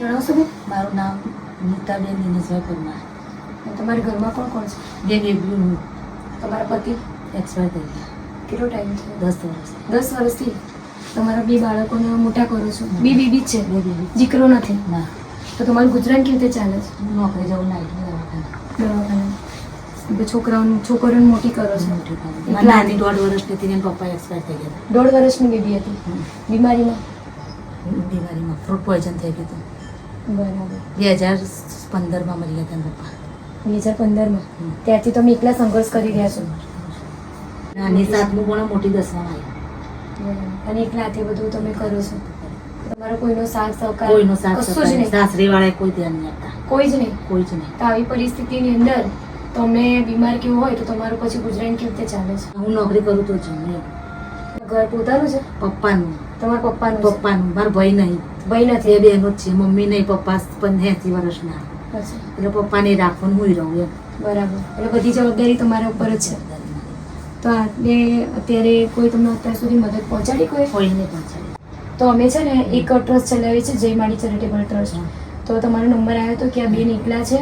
નામ ને બેન મારું નામ નીતાબેન દિનેશભાઈ પરમાર. તમારા ઘરમાં કોણ કોણ છે? બે બેબી હું. તમારા પતિ? એક્સપાયર થઈ ગયા કેટલો ટાઈમ છે દસ વર્ષ. દસ વર્ષથી? તમારા બે બાળકોને મોટા કરો છો? બે બેબી જ છે? બે બેબી દીકરો નથી? ના. તો તમારું ગુજરાન કેવી રીતે ચાલે છે? હું નોકરી જવું ના દવાખાને. છોકરાઓને છોકરીઓને મોટી કરો છો? મોટી કરી. નાની દોઢ વર્ષની હતી ને પપ્પા એક્સપાયર થઈ ગયા દોઢ વર્ષની બેબી હતી? બીમારીમાં? બીમારીમાં ફ્રૂટ પોઈઝન થઈ ગયું હતું. બરાબર. બે હજાર પંદરમાં મરી ગયા હતા પપ્પા. બે હજાર પંદરમાં. ત્યારથી તમે એકલા સંઘર્ષ કરી રહ્યા છો? નાની સાતમું પણ મોટી દસમાં આવી. અને એકલા હાથે બધું તમે કરો છો? તમારો કોઈનો સાથ સહકાર કોઈનો સાથ કશું જ નહીં. સાસરી વાળા કોઈ ધ્યાન નહીં આપતા. કોઈ જ નહીં. કોઈ જ નહીં. તો આવી પરિસ્થિતિની અંદર તમને બીમાર કેવું હોય તો તમારું પછી ગુજરાન કેવી રીતે ચાલે છે? હું નોકરી કરું તો એમ. ઘર પોતાનું છે? પપ્પાનું. તમારા પપ્પાનું પપ્પાનું મારા ભાઈ નહીં ભાઈ નથી એ બહેનો જ છે મમ્મી નહીં પપ્પા પણ એસી વર્ષના. એટલે પપ્પાને રાખવાનું હું રહું એમ. બરાબર. એટલે બધી જવાબદારી તમારા ઉપર જ છે? તો આપણે અત્યારે કોઈ તમને અત્યાર સુધી મદદ પહોંચાડી કોઈ? કોઈને પહોંચાડે. તો અમે છે ને એક ટ્રસ્ટ ચલાવીએ છીએ જય માડી ચેરિટેબલ ટ્રસ્ટ. તો તમારો નંબર આવ્યો હતો કે આ બેન એકલા છે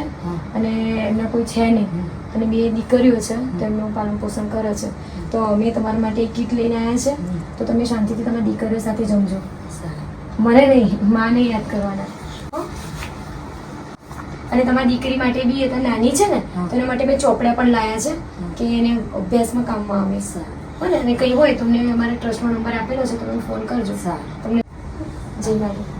અને એમના કોઈ છે નહીં. અને બે દીકરીઓ છે તો એમનું પાલન પોષણ કરે છે. તો અમે તમારા માટે એક કીટ લઈને આવ્યા છે. તો તમે શાંતિથી તમારી દીકરીઓ સાથે જમજો. મને નહીં માને યાદ કરવાના? અને તમારી દીકરી માટે બી એ નાની છે ને તો એના માટે મેં ચોપડા પણ લાયા છે કે એને અભ્યાસમાં કામમાં આવે. સારું. ને અને કંઈ હોય તમને અમારા ટ્રસ્ટનો નંબર આપેલો છે તમે ફોન કરજો. સારું. તમને જય માતા.